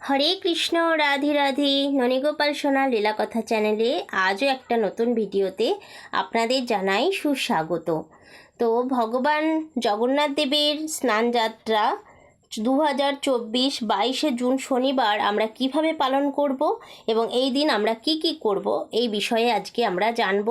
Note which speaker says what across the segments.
Speaker 1: হরে কৃষ্ণ, রাধে রাধে। ননীগোপাল সোনা লীলাকথা চ্যানেলে আজও একটা নতুন ভিডিওতে আপনাদের জানাই সুস্বাগত। তো ভগবান জগন্নাথ দেবের স্নানযাত্রা দু হাজার চব্বিশ বাইশে জুন শনিবার আমরা কীভাবে পালন করব এবং এই দিন আমরা কি কি করব এই বিষয়ে আজকে আমরা জানব।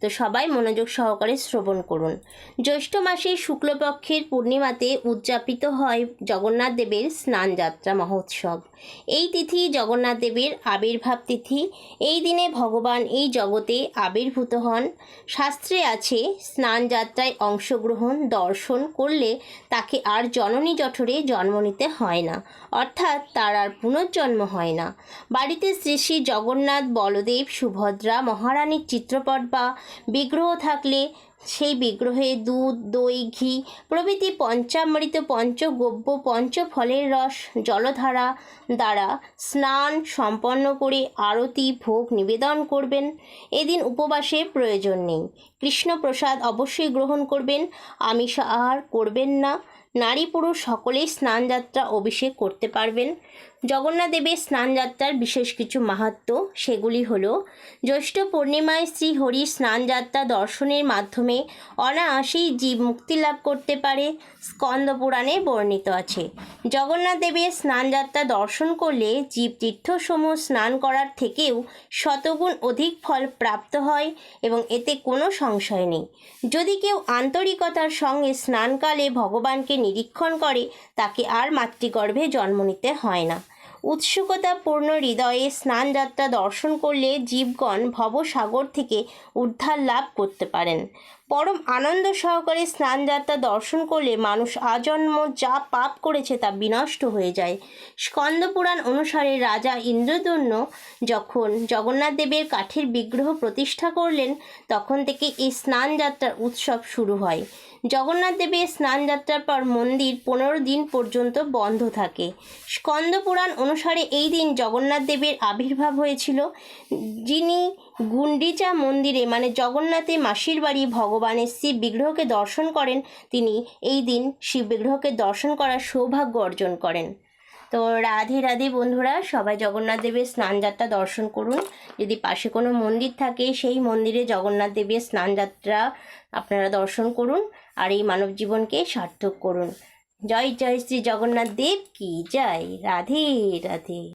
Speaker 1: তো সবাই মনোযোগ সহকারে শ্রবণ করুন। জ্যৈষ্ঠ মাসের শুক্লপক্ষের পূর্ণিমাতে উদযাপিত হয় জগন্নাথ দেবের স্নানযাত্রা মহোৎসব। এই তিথি জগন্নাথ দেবের আবির্ভাব তিথি। এই দিনে ভগবান এই জগতে আবির্ভূত হন। শাস্ত্রে আছে, স্নানযাত্রায় অংশগ্রহণ, দর্শন করলে তাকে আর জননী জঠরে জন্ম নিতে হয় না। অর্থাৎ তার আর পুনর্জন্ম হয় না। বাড়িতে শ্রী শ্রী জগন্নাথ, বলদেব, সুভদ্রা, মহারানীর চিত্রপট বা বিগ্রহ থাকলে সেই বিগ্রহে দুধ, দই, ঘি, প্রভৃতি পঞ্চামৃত, পঞ্চগব্য, পঞ্চফলের রস, জলধারা দ্বারা স্নান সম্পন্ন করে আরতি, ভোগ নিবেদন করবেন। এদিন উপবাসের প্রয়োজন নেই। কৃষ্ণপ্রসাদ অবশ্যই গ্রহণ করবেন। আমিষ আহার করবেন না। নারী পুরুষ সকলেই স্নানযাত্রা অভিষেক করতে পারবেন। জগন্নাথ দেবের স্নানযাত্রার বিশেষ কিছু মাহাত্ম্য সেগুলি হল, জ্যৈষ্ঠ পূর্ণিমায় শ্রী হরির স্নানযাত্রা দর্শনের মাধ্যমে অনায়াসেই জীব মুক্তি লাভ করতে পারে, স্কন্দ পুরাণে বর্ণিত আছে। জগন্নাথ দেবের স্নানযাত্রা দর্শন করলে জীব তীর্থসমূহ স্নান করার থেকেও শতগুণ অধিক ফল প্রাপ্ত হয় এবং এতে কোনো সংশয় নেই। যদি কেউ আন্তরিকতার সঙ্গে স্নানকালে ভগবানকে নিরীক্ষণ করে, তাকে আর মাতৃগর্ভে জন্ম নিতে হয় না। উৎসুকতাপূর্ণ হৃদয়ে স্নানযাত্রা দর্শন করলে জীবগণ ভবসাগর থেকে উদ্ধার লাভ করতে পারেন। পরম আনন্দ সহকারে স্নানযাত্রা দর্শন করলে মানুষ আজন্ম যা পাপ করেছে তা বিনষ্ট হয়ে যায়। স্কন্দপুরাণ অনুসারে রাজা ইন্দ্রদন্য যখন জগন্নাথ দেবের কাঠের বিগ্রহ প্রতিষ্ঠা করলেন, তখন থেকে এই স্নানযাত্রার উৎসব শুরু হয়। জগন্নাথ দেবের স্নানযাত্রার পর মন্দির পনেরো দিন পর্যন্ত বন্ধ থাকে। স্কন্দ পুরাণ অনুসারে এই দিন জগন্নাথ দেবের আবির্ভাব হয়েছিল, যিনি গুন্ডিচা মন্দিরে মানে জগন্নাথে মাসির বাড়ি, ভগবানের শিব বিগ্রহকে দর্শন করেন তিনি। এই দিন শিব বিগ্রহকে দর্শন করার সৌভাগ্য অর্জন করেন। তো রাধে রাধে বন্ধুরা, সবাই জগন্নাথ দেবের স্নানযাত্রা দর্শন করুন। যদি পাশে কোনো মন্দির থাকে, সেই মন্দিরে জগন্নাথ দেবের স্নানযাত্রা আপনারা দর্শন করুন আর এই মানব জীবনকে সার্থক করুন। জয় জয় শ্রী জগন্নাথ দেব কি? জয়। রাধে রাধে।